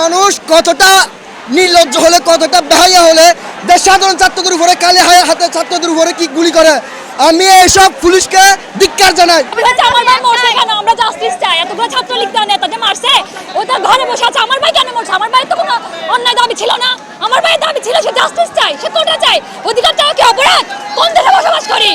মানুষ কতটা নির্লজ্জ হলে, কতটা বেহাইয়া হলে সাধারণ ছাত্রদের উপরে কালে হাতে ছাত্রদের উপরে কি গুলি করে? আমি এইসব পুলিশকে ধিক্কার জানাই। আমার ভাই মরছে কেন আমরা জাস্টিস চাই। এতগুলো ছাত্রলীগ দল নেতাকে মারছে ও ঘরে বসে আছে আমার ভাই কেন মরছে? আমার ভাই তো কোনো অন্যায় দাবি ছিল না। আমার ভাই দাবি ছিল সে জাস্টিস চাই সে কোটা চাই। অধিকার চাওয়া কি অপরাধ? কোন দেশে বসবাস করি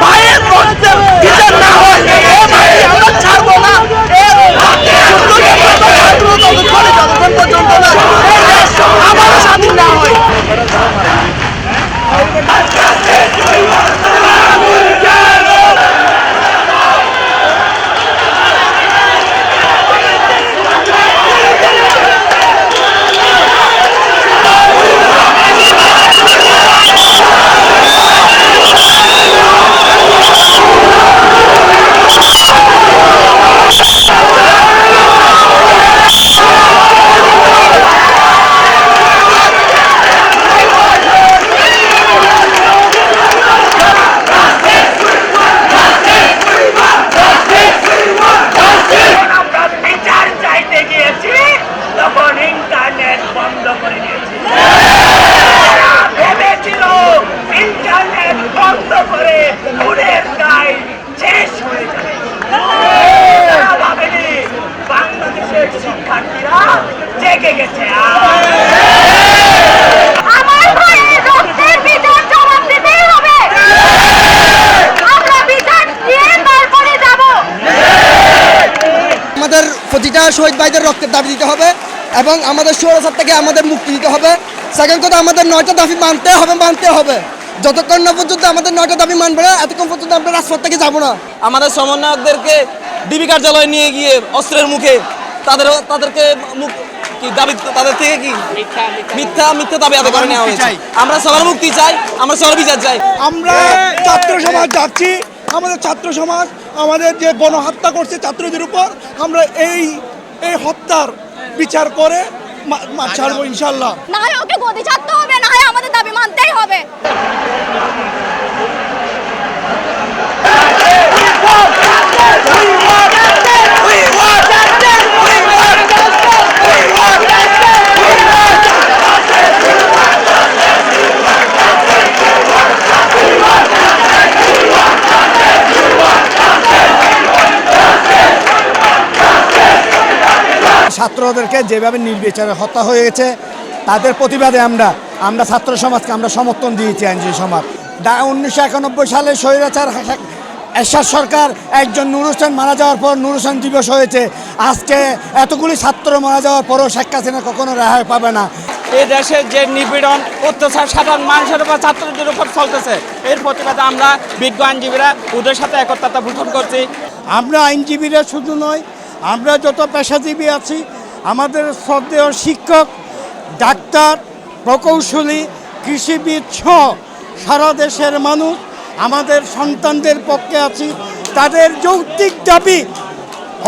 ভাইয়ের মধ্যে বিচার না হয় এ ভাই আমরা ছাড়বো না এ আমারও স্বাধীন না হয় আমরা বিচার চাইতে গিয়েছি তখন ইন্টারনেট বন্ধ করে দিয়েছি তারা ভেবেছিল ইন্টারনেট বন্ধ করে খুনের দায় শেষ হয়ে যাবে তারা ভাবেনি বাংলাদেশের শিক্ষার্থীরা জেগে গেছে আর আমার ভাইয়ের রক্তের বিচার জবাব দিতেই হবে আমরা বিচার দিয়ে তারপরে যাব আমাদের প্রতিটা শহীদ ভাইদের রক্তের দাবি দিতে হবে এবং আমাদের সৌরসার থেকে আমাদের মুক্তি দিতে হবে। সেকেন্ড কথা আমাদের নয়টা দাবি মানতে হবে মানতে হবে। যতক্ষণ না পর্যন্ত আমাদের নয়টা দাবি মানবে না এতক্ষণ পর্যন্ত আমরা রাজপথ থেকে যাব না। আমাদের সমন্বয়কদেরকে ডিবি কার্যালয়ে নিয়ে গিয়ে অস্ত্রের মুখে তাদের তাদেরকে মুখ কি দাবি তাদের থেকে কি? মিথ্যা মিথ্যা। দাবি আদায় করে নেওয়া হয়েছে। আমরা সবার মুক্তি চাই আমরা সবার বিচার চাই। আমরা ছাত্র সমাজ যাচ্ছি আমাদের ছাত্র সমাজ আমাদের যে গণহত্যা করছে ছাত্রদের উপর আমরা এই এই হত্যার বিচার করে মা- মা- ছাড়বো ইনশাল্লাহ না হয় ওকে গদি ছাড়তে হবে, না হয় আমাদের দাবি মানতেই হবে। ছাত্রদেরকে যেভাবে নির্বিচারে হত্যা হয়ে গেছে তাদের প্রতিবাদে আমরা আমরা ছাত্র সমাজকে আমরা সমর্থন দিয়েছি আইনজীবী সমাজ। উনিশশো একানব্বই সালে স্বৈরাচার এরশাদ সরকার একজন নুর হোসেন মারা যাওয়ার পর নুর হোসেন দিবস হয়েছে। আজকে এতগুলি ছাত্র মারা যাওয়ার পরও শেখ হাসিনা কখনো রেহাই পাবে না। এই দেশে যে নিপীড়ন অত্যাচার সাধারণ মানুষের উপর ছাত্রদের উপর চলতেছে এর প্রতিবাদে আমরা বিজ্ঞ আইনজীবীরা ওদের সাথে একত্রতা পোষণ করছি। আমরা আইনজীবীরা শুধু নয় আমরা যত পেশাজীবী আছি, আমাদের শ্রদ্ধেয় শিক্ষক, ডাক্তার, প্রকৌশলী, কৃষিবিদ সহ সারা দেশের মানুষ, আমাদের সন্তানদের পক্ষে আছি। তাদের যৌক্তিক দাবি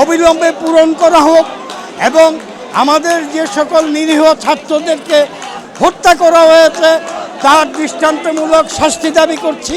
অবিলম্বে পূরণ করা হোক এবং আমাদের যে সকল নিরীহ ছাত্রদেরকে হত্যা করা হয়েছে, তার দৃষ্টান্তমূলক শাস্তি দাবি করছি।